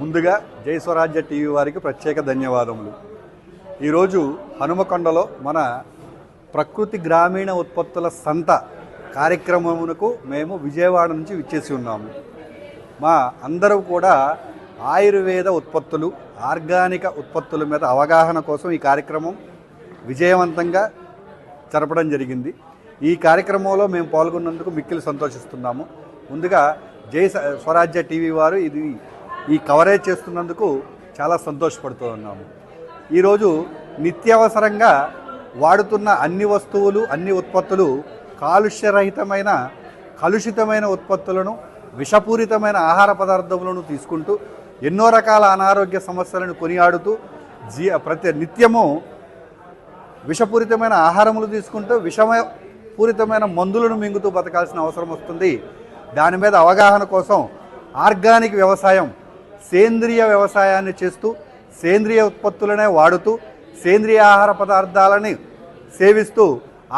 ముందుగా జై స్వరాజ్య టీవీ వారికి ప్రత్యేక ధన్యవాదములు. ఈరోజు హనుమకొండలో మన ప్రకృతి గ్రామీణ ఉత్పత్తుల సంత కార్యక్రమమునకు మేము విజయవాడ నుంచి విచ్చేసి ఉన్నాము. మా అందరూ కూడా ఆయుర్వేద ఉత్పత్తులు ఆర్గానిక ఉత్పత్తుల మీద అవగాహన కోసం ఈ కార్యక్రమం విజయవంతంగా జరపడం జరిగింది. ఈ కార్యక్రమంలో మేము పాల్గొన్నందుకు మిక్కిలి సంతోషిస్తున్నాము. ముందుగా జై స్వరాజ్య టీవీ వారు ఇది ఈ కవరేజ్ చేస్తున్నందుకు చాలా సంతోషపడుతూ ఉన్నాము. ఈరోజు నిత్యావసరంగా వాడుతున్న అన్ని వస్తువులు అన్ని ఉత్పత్తులు కాలుష్యరహితమైన కలుషితమైన ఉత్పత్తులను విషపూరితమైన ఆహార పదార్థములను తీసుకుంటూ ఎన్నో రకాల అనారోగ్య సమస్యలను కొనియాడుతూ జీ ప్రతి నిత్యము విషపూరితమైన ఆహారములు తీసుకుంటూ విషపూరితమైన మందులను మింగుతూ బతకాల్సిన అవసరం వస్తుంది. దాని మీద అవగాహన కోసం ఆర్గానిక్ వ్యవసాయం సేంద్రియ వ్యవసాయాన్ని చేస్తూ సేంద్రియ ఉత్పత్తులనే వాడుతూ సేంద్రియ ఆహార పదార్థాలని సేవిస్తూ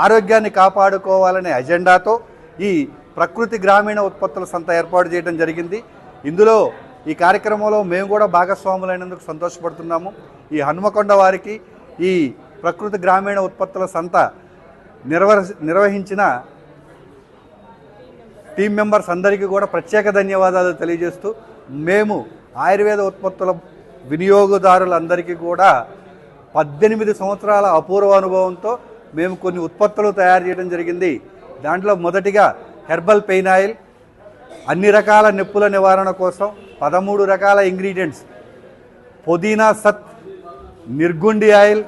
ఆరోగ్యాన్ని కాపాడుకోవాలనే అజెండాతో ఈ ప్రకృతి గ్రామీణ ఉత్పత్తుల సంత ఏర్పాటు చేయడం జరిగింది. ఇందులో ఈ కార్యక్రమంలో మేము కూడా భాగస్వాములైనందుకు సంతోషపడుతున్నాము. ఈ హనుమకొండ వారికి ఈ ప్రకృతి గ్రామీణ ఉత్పత్తుల సంత నిర్వ నిర్వహించిన టీం మెంబర్స్ అందరికీ కూడా ప్రత్యేక ధన్యవాదాలు తెలియజేస్తూ మేము ఆయుర్వేద ఉత్పత్తుల వినియోగదారులందరికీ కూడా పద్దెనిమిది సంవత్సరాల అపూర్వ అనుభవంతో మేము కొన్ని ఉత్పత్తులు తయారు చేయడం జరిగింది. దాంట్లో మొదటిగా హెర్బల్ పెయిన్ ఆయిల్ అన్ని రకాల నొప్పుల నివారణ కోసం పదమూడు రకాల ఇంగ్రీడియంట్స్. పుదీనా సత్ నిర్గుండి ఆయిల్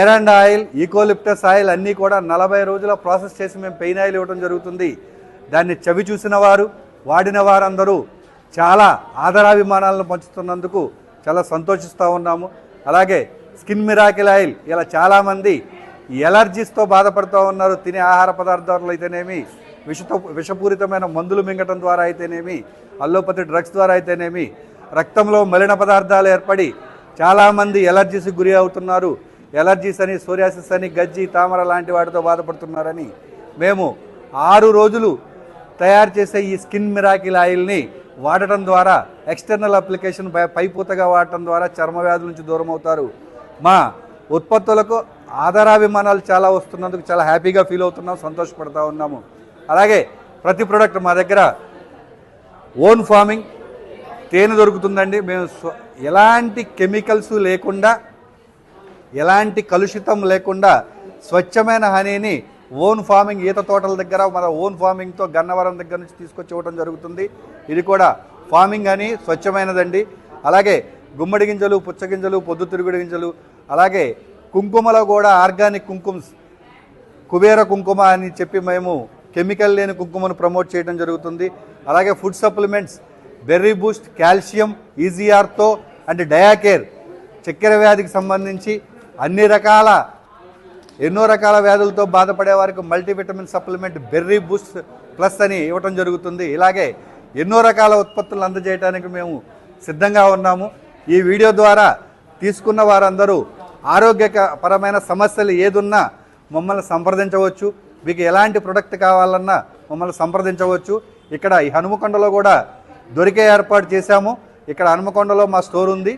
ఏరండ్ ఆయిల్ ఈకోలిప్టస్ ఆయిల్ అన్నీ కూడా నలభై రోజుల ప్రాసెస్ చేసి మేము పెయిన్ ఆయిల్ ఇవ్వడం జరుగుతుంది. దాన్ని చవి చూసిన వారు వాడిన వారందరూ చాలా ఆదరాభిమానాలను పంచుతున్నందుకు చాలా సంతోషిస్తూ ఉన్నాము. అలాగే స్కిన్ మిరాకిల్ ఆయిల్ ఇలా చాలామంది ఎలర్జీస్తో బాధపడుతూ ఉన్నారు. తినే ఆహార పదార్థాలు అయితేనేమి విషతో విషపూరితమైన మందులు మింగటం ద్వారా అయితేనేమి అల్లోపతి డ్రగ్స్ ద్వారా అయితేనేమి రక్తంలో మలిన పదార్థాలు ఏర్పడి చాలామంది ఎలర్జీస్కి గురి అవుతున్నారు. ఎలర్జీస్ అని సోరియాసిస్ అని గజ్జి తామర లాంటి వాటితో బాధపడుతున్నారని మేము ఆరు రోజులు తయారు చేసే ఈ స్కిన్ మిరాకిల్ ఆయిల్ని వాడటం ద్వారా ఎక్స్టర్నల్ అప్లికేషన్ పైపూతగా వాడటం ద్వారా చర్మ వ్యాధుల నుంచి దూరం అవుతారు. మా ఉత్పత్తులకు ఆధారాభిమానాలు చాలా వస్తున్నందుకు చాలా హ్యాపీగా ఫీల్ అవుతున్నాం సంతోషపడతా ఉన్నాము. అలాగే ప్రతి ప్రోడక్ట్ మా దగ్గర ఓన్ ఫార్మింగ్ తేనె దొరుకుతుందండి. మేము ఎలాంటి కెమికల్స్ లేకుండా ఎలాంటి కలుషితం లేకుండా స్వచ్ఛమైన హనీని ఓన్ ఫార్మింగ్ ఈత తోటల దగ్గర మన ఓన్ ఫార్మింగ్తో గన్నవరం దగ్గర నుంచి తీసుకొచ్చి ఇవ్వడం జరుగుతుంది. ఇది కూడా ఫార్మింగ్ అని స్వచ్ఛమైనదండి. అలాగే గుమ్మడి గింజలు పుచ్చగింజలు పొద్దుతిరుగుడు గింజలు అలాగే కుంకుమలో కూడా ఆర్గానిక్ కుంకుమ్స్ కుబేర కుంకుమ అని చెప్పి మేము కెమికల్ లేని కుంకుమను ప్రమోట్ చేయడం జరుగుతుంది. అలాగే food supplements berry boost calcium ఈజీఆర్తో and Diacare చక్కెర వ్యాధికి సంబంధించి అన్ని రకాల ఎన్నో రకాల వ్యాధులతో బాధపడే వారికి multivitamin supplement berry boost plus అని ఇవ్వటం జరుగుతుంది. ఇలాగే ఎన్నో రకాల ఉత్పత్తులు అందజేయడానికి మేము సిద్ధంగా ఉన్నాము. ఈ వీడియో ద్వారా తీసుకున్న వారందరూ ఆరోగ్యకరమైన సమస్యలు ఏదున్నా మమ్మల్ని సంప్రదించవచ్చు. మీకు ఎలాంటి ప్రొడక్ట్ కావాలన్నా మమ్మల్ని సంప్రదించవచ్చు. ఇక్కడ ఈ హనుమకొండలో కూడా దొరికే ఏర్పాటు చేశాము. ఇక్కడ హనుమకొండలో మా స్టోర్ ఉంది.